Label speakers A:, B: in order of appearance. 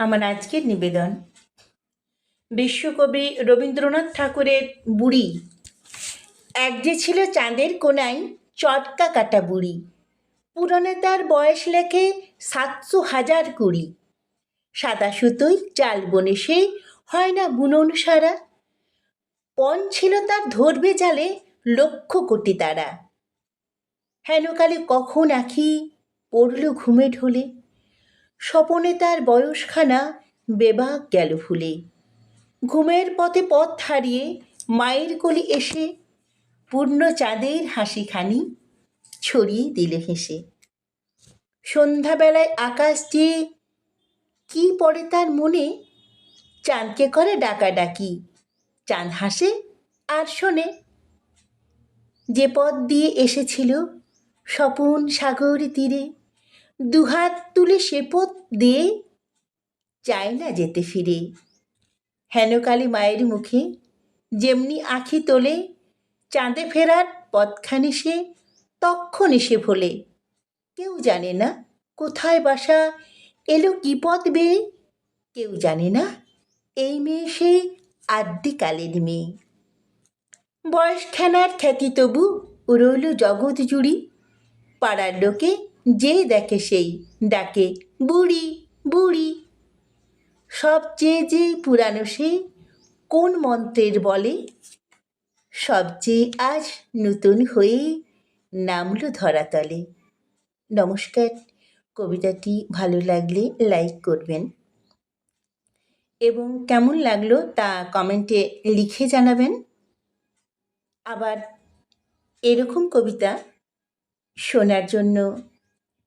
A: আমার আজকের নিবেদন। বিশ্বকবি রবীন্দ্রনাথ ঠাকুরের বুড়ি। এক যে ছিল চাঁদের কোনায় চটকা কাটা বুড়ি। পুরনে তার বয়স লেখে সাতশো হাজার কুড়ি। সাদা সুতোই চাল বনে সে হয় না বুনন সারা। পণ ছিল তার ধরবে জালে লক্ষ কোটি তারা। হেনকালে কখন আখি পড়ল ঘুমে ঢলে। স্বপনে তার বয়সখানা বেবাক গেল ভুলে ঘুমের পথে পথ হারিয়ে মায়ের কোলে এসে পূর্ণ চাঁদের হাসিখানি ছড়িয়ে দিলে হেসে। সন্ধ্যাবেলায় আকাশ চেয়ে কি পড়ে তার মনে, চাঁদকে করে ডাকাডাকি, চাঁদ হাসে আর শোনে। যে পথ দিয়ে এসেছিল স্বপন সাগর তীরে দুহাত তুলে সে পথ দিয়ে চায় না যেতে ফিরে। হেনকালী মায়ের মুখে যেমনি আখি তোলে, চাঁদে ফেরার পথখানি সে, তক্ষণ এসে ভোলে। কেউ জানে না কোথায় বাসা, এলো কি পথ বেয়ে, কেউ জানে না এই মেয়ে সেই আদ্যিকালের মেয়ে। বয়স খেনার খ্যাতি তবু রইল জগৎ জুড়ি, পাড়ার লোকে যে দেখে সেই ডাকে, বুড়ি বুড়ি। সবচেয়ে যে পুরানো সে কোন মন্ত্রের বলে? সবচেয়ে আজ নতুন হয়ে নামলো ধরাতলে। নমস্কার। কবিতাটি ভালো লাগলে লাইক করবেন। এবং কেমন লাগল তা কমেন্টে লিখে জানাবেন। আবার এরকম কবিতা শোনার জন্য